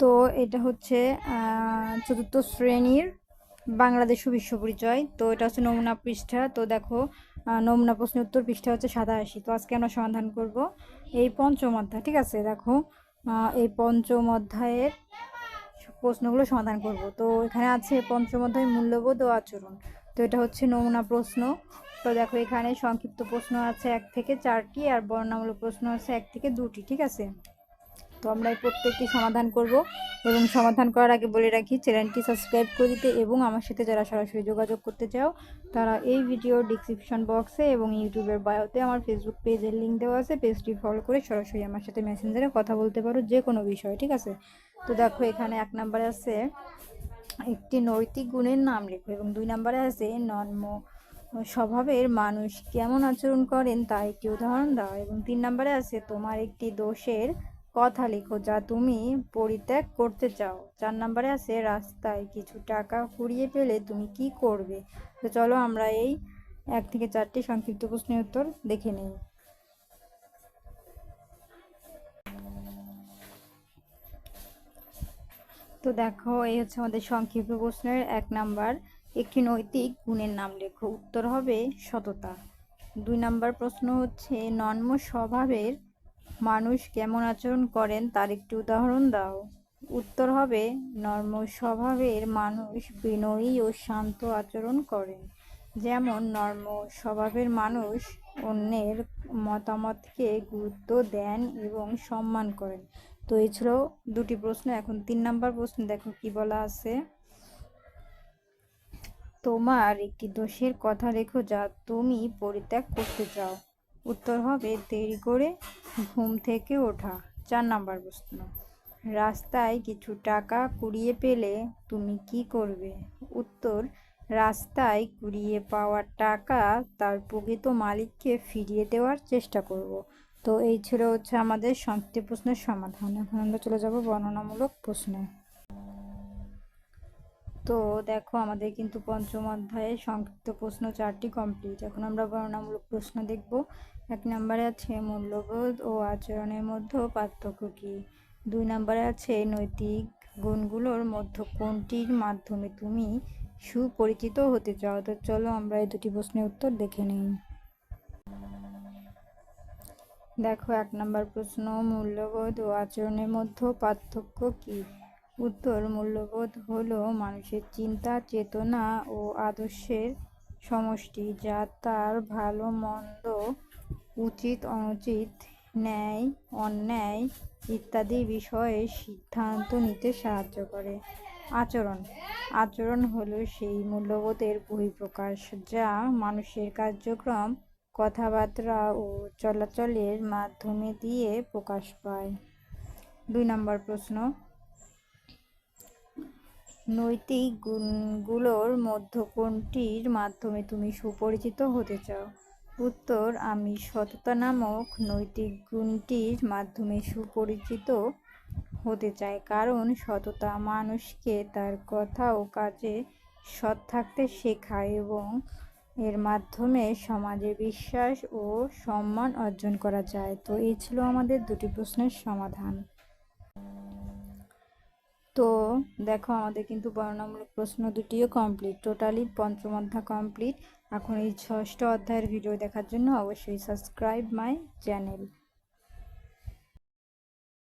তো এটা হচ্ছে চতুর্থ শ্রেণির বাংলাদেশ বিশ্ব পরিচয়। তো এটা হচ্ছে নমুনা পৃষ্ঠা। তো দেখো নমুনা প্রশ্নের উত্তর পৃষ্ঠা হচ্ছে সাতাশি। তো আজকে আমরা সমাধান করব এই পঞ্চম অধ্যায়। ঠিক আছে? দেখো এই পঞ্চম অধ্যায়ের প্রশ্নগুলো সমাধান করব। তো এখানে আছে পঞ্চম অধ্যায় মূল্যবোধ ও আচরণ। তো এটা হচ্ছে নমুনা প্রশ্ন। তো দেখো, এখানে সংক্ষিপ্ত প্রশ্ন আছে এক থেকে চারটি আর বর্ণনামূলক প্রশ্ন আছে এক থেকে দুটি। ঠিক আছে? তো আমরা এই প্রত্যেকটি সমাধান করব এবং সমাধান করার আগে বলে রাখি, চ্যানেলটি সাবস্ক্রাইব করে দিতে এবং আমার সাথে যারা সরাসরি যোগাযোগ করতে চাও, তারা এই ভিডিওর ডিসক্রিপশন বক্সে এবং ইউটিউবের বায়োতে আমার ফেসবুক পেজের লিঙ্ক দেওয়া আছে। পেজটি ফলো করে সরাসরি আমার সাথে মেসেঞ্জারে কথা বলতে পারো যে কোনো বিষয়ে, ঠিক আছে? তো দেখো এখানে এক নম্বরে আছে একটি নৈতিক গুণের নাম লেখো এবং দুই নম্বরে আছে নন্ম স্বভাবের মানুষ কেমন আচরণ করেন তা একটি উদাহরণ দাও এবং তিন নম্বরে আছে তোমার একটি দোষের কথা লেখো যা তুমি পরিত্যাগ করতে চাও। চার নম্বরে আছে রাস্তায় কিছু টাকা কুড়িয়ে পেলে তুমি কি করবে? তো চলো আমরা এই এক থেকে চারটি সংক্ষিপ্ত প্রশ্নের উত্তর দেখে নিই। তো দেখো, এই হচ্ছে আমাদের সংক্ষিপ্ত প্রশ্নের এক নাম্বার। একটি নৈতিক গুণের নাম লেখো। উত্তর হবে সততা। দুই নাম্বার প্রশ্ন হচ্ছে নন্ম স্বভাবের মানুষ কেমন আচরণ করেন তার একটি উদাহরণ দাও। উত্তর হবে, নর্ম স্বভাবের মানুষ বিনয়ী ও শান্ত আচরণ করেন। যেমন, নর্ম স্বভাবের মানুষ অন্যের মতামতকে গুরুত্ব দেন এবং সম্মান করেন। তো এই ছিল দুটি প্রশ্ন। এখন তিন নাম্বার প্রশ্ন, দেখো কি বলা আছে। তোমার একটি দোষের কথা রেখো যা তুমি পরিত্যাগ করতে চাও। উত্তর হবে, দেরি করে ঘুম থেকে ওঠা। চার নাম্বার প্রশ্ন। রাস্তায় কিছু টাকা কুড়িয়ে পেলে তুমি কি করবে? উত্তর, রাস্তায় কুড়িয়ে পাওয়া টাকা তার প্রকৃত মালিককে ফিরিয়ে দেওয়ার চেষ্টা করব। তো এই ছিল হচ্ছে আমাদের সংক্ষিপ্ত প্রশ্নের সমাধান। এখন আমরা চলে যাব বর্ণনামূলক প্রশ্নে। তো দেখো, আমাদের কিন্তু পঞ্চম অধ্যায়ে সংক্ষিপ্ত প্রশ্ন চারটি কমপ্লিট এখন আমরা বর্ণনামূলক প্রশ্ন দেখব। এক নম্বরে আছে মূল্যবোধ ও আচরণের মধ্যে পার্থক্য কী? দুই নম্বরে আছে নৈতিক গুণগুলোর মধ্যে কোনটির মাধ্যমে তুমি সুপরিচিত হতে চাও? তো চলো আমরা এই দুটি প্রশ্নের উত্তর দেখে নিই। দেখো, এক নম্বর প্রশ্ন, মূল্যবোধ ও আচরণের মধ্যে পার্থক্য কী? উত্তর, মূল্যবোধ হলো মানুষের চিন্তা, চেতনা ও আদর্শের সমষ্টি, যা তার ভালো, মন্দ উচিত, অনুচিত, ন্যায়, অন্যায় ইত্যাদি বিষয়ে সিদ্ধান্ত নিতে সাহায্য করে। আচরণ। আচরণ হলো সেই মূল্যবোধের বহিঃপ্রকাশ যা মানুষের কার্যক্রম, কথাবার্তা ও চলাচলের মাধ্যমে দিয়ে প্রকাশ পায়। দুই নম্বর প্রশ্ন। নৈতিক গুণগুলোর মধ্যে কোনটির মাধ্যমে তুমি সুপরিচিত হতে চাও? উত্তর, আমি সততা নামক নৈতিক গুণটির মাধ্যমে সুপরিচিত হতে চাই। কারণ সততা মানুষকে তার কথা ও কাজে সৎ থাকতে শেখায় এবং এর মাধ্যমে সমাজে বিশ্বাস ও সম্মান অর্জন করা যায়। তো এই ছিল আমাদের দুটি প্রশ্নের সমাধান। তো দেখো, আমাদের কিন্তু বর্ণনামূলক প্রশ্ন দুটিও কমপ্লিট টোটালি পঞ্চম অধ্যায় কমপ্লিট এখন এই ষষ্ঠ অধ্যায়ের ভিডিও দেখার জন্য অবশ্যই সাবস্ক্রাইব মাই চ্যানেল